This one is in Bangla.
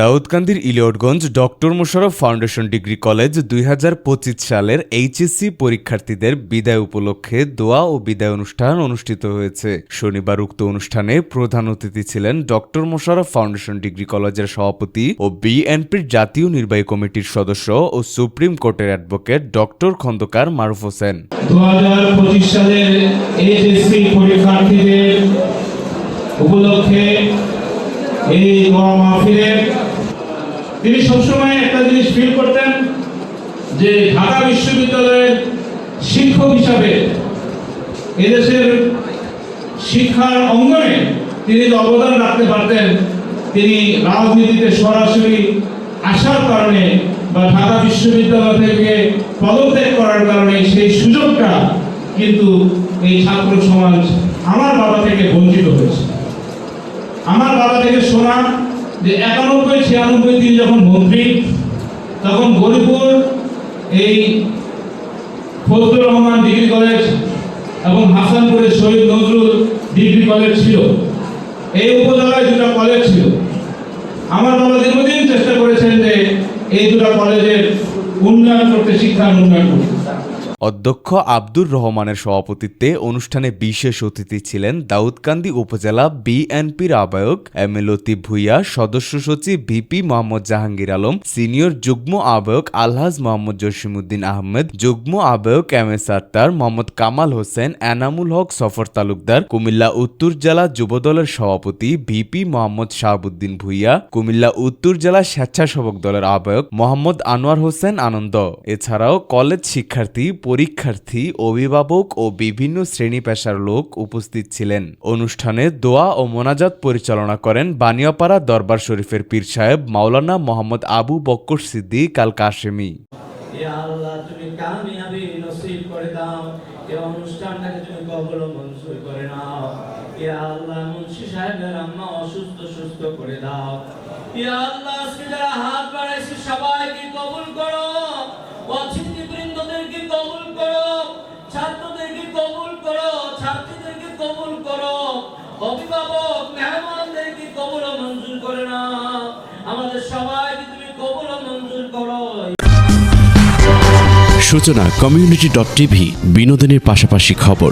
দাউদকান্দির Elliotganj doctor Mosharraf foundation degree college দুই হাজার পঁচিশ সালের এইচএসসি পরীক্ষার্থীদের বিদায় উপলক্ষে দোয়া ও বিদায় অনুষ্ঠান অনুষ্ঠিত হয়েছে। শনিবার উক্ত অনুষ্ঠানে প্রধান অতিথি ছিলেন ডক্টর মোশারফ ফাউন্ডেশন ডিগ্রি কলেজের সভাপতি ও বিএনপির জাতীয় নির্বাহী কমিটির সদস্য ও সুপ্রিম কোর্টের অ্যাডভোকেট ডক্টর খন্দকার মারুফ হোসেন। উপলক্ষে এই দোয়া মাহফিলে তিনি সবসময় একটা জিনিস ফিল করতেন যে ঢাকা বিশ্ববিদ্যালয়ের শিক্ষক হিসাবে এদেশের শিক্ষার অঙ্গনে তিনি অবদান রাখতে পারতেন, তিনি রাজনীতিতে সরাসরি আসার কারণে বা ঢাকা বিশ্ববিদ্যালয় থেকে পদত্যাগ করার কারণে সেই সুযোগটা কিন্তু এই ছাত্র সমাজ আমার বাবা থেকে বঞ্চিত হয়েছে। আমার বাবা থেকে শোনা যে একানব্বই, ছিয়ানব্বই তিনি যখন মন্ত্রী, তখন গরিপুর এই ফজলুর রহমান ডিগ্রি কলেজ এবং হাসানপুরের শহীদ নজরুল ডিগ্রি কলেজ ছিল। এই উপজেলায় দুটো কলেজ ছিল। আমার বাবা দীর্ঘদিন চেষ্টা করেছেন যে এই দুটো কলেজের উন্নয়ন করতে, শিক্ষার উন্নয়ন করতে। অধ্যক্ষ আব্দুর রহমানের সভাপতিত্বে অনুষ্ঠানে বিশেষ অতিথি ছিলেন দাউদকান্দি উপজেলা বিএনপির আহ্বায়ক এম এ লতিফ ভুইয়া সদস্য সচিব ভিপি মোহাম্মদ জাহাঙ্গীর আলম, সিনিয়র যুগ্ম আহ্বায়ক আলহাজ মোহাম্মদ জসিমুদ্দিন আহমেদ, যুগ্ম আহ্বায়ক এম এস আত্তার মোহাম্মদ কামাল হোসেন, এনামুল হক সফর তালুকদার, কুমিল্লা উত্তর জেলা যুবদলের সভাপতি ভিপি মোহাম্মদ শাহাবুদ্দিন ভুইয়া, কুমিল্লা উত্তর জেলা স্বেচ্ছাসেবক দলের আহ্বায়ক মোহাম্মদ আনোয়ার হোসেন আনন্দ। এছাড়াও কলেজ শিক্ষার্থী পরীক্ষার্থী, অভিভাবক ও বিভিন্ন শ্রেণি পেশার লোক উপস্থিত ছিলেন। অনুষ্ঠানে দোয়া ও মোনাজাত পরিচালনা করেন বানিয়াপাড়া দরবার শরীফের পীর সাহেব মাওলানা মোহাম্মদ আবু বক্কর সিদ্দিক আল কাশেমি। সবাইকে কবুল করো। কবুল করো। অভিভাবক মেহমানদেরকে কবুল মঞ্জুর করে না? আমাদের সবাইকে তুমি কবুল মঞ্জুর করো। সূচনা কমিউনিটি ডট টিভি, বিনোদনের পাশাপাশি খবর।